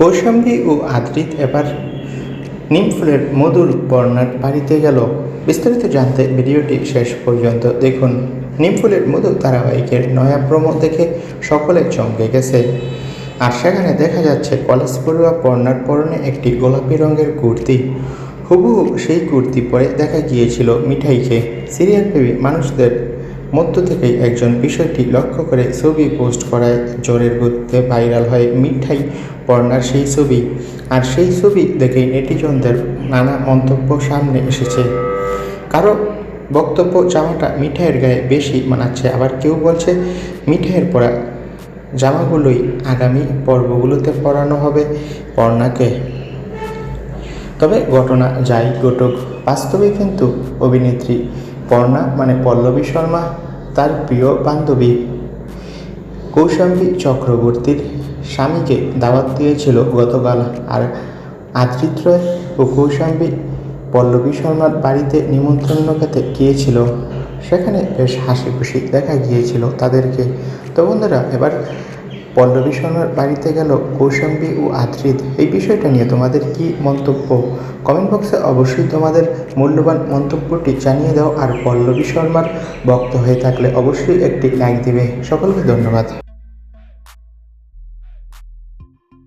কৌশাম্বী ও আদ্রিত এবার নিমফুলের মধুর বর্ণার বাড়িতে গেল। বিস্তারিত জানতে ভিডিওটি শেষ পর্যন্ত দেখুন। নিমফুলের মধু ধারাবাহিকের নয়া প্রমো দেখে সকলে চমকে গেছে। আর সেখানে দেখা যাচ্ছে কলেজ পড়ুয়া পর্ণার পরনে একটি গোলাপি রঙের কুর্তি। হুবহু সেই কুর্তি পরে দেখা গিয়েছিল মিঠাইকে। সিরিয়াল প্রেমী মানুষদের মধ্য থেকেই একজন বিষয়টি লক্ষ্য করে ছবি পোস্ট করায় জোরের গতিতে ভাইরাল হয় মিঠাই পর্ণার সেই ছবি। আর সেই ছবি দেখেই নেটিজনদের নানা মন্তব্য সামনে এসেছে। কারও বক্তব্য জামাটা মিঠাইয়ের গায়ে বেশি মানাচ্ছে, আবার কেউ বলছে মিঠাইয়ের পরা জামাগুলোই আগামী পর্বগুলোতে পরানো হবে পর্ণাকে। তবে ঘটনা যাই ঘটুক, বাস্তবে কিন্তু অভিনেত্রী পর্ণা মানে পল্লবী শর্মা তার প্রিয় বান্ধবী কৌশাম্বী চক্রবর্তীর স্বামীকে দাওয়াত দিয়েছিল গতকাল আর আদ্রিত ও কৌশাম্বী পল্লবী শর্মার বাড়িতে নিমন্ত্রণ খেতে গিয়েছিল। সেখানে বেশ হাসি খুশি দেখা গিয়েছিল তাদেরকে। তো বন্ধুরা, এবার পল্লবী শর্মার বাড়িতে গেল কৌশম্বী ও আদ্রিত। এই বিষয়টা নিয়ে তোমাদের কি মন্তব্য? কমেন্ট বক্সে অবশ্যই তোমাদের মূল্যবান মন্তব্যটি জানিয়ে দাও আর পল্লবী শর্মার ভক্ত হয়ে থাকলে অবশ্যই একটি লাইক দিবে। সকলকে ধন্যবাদ।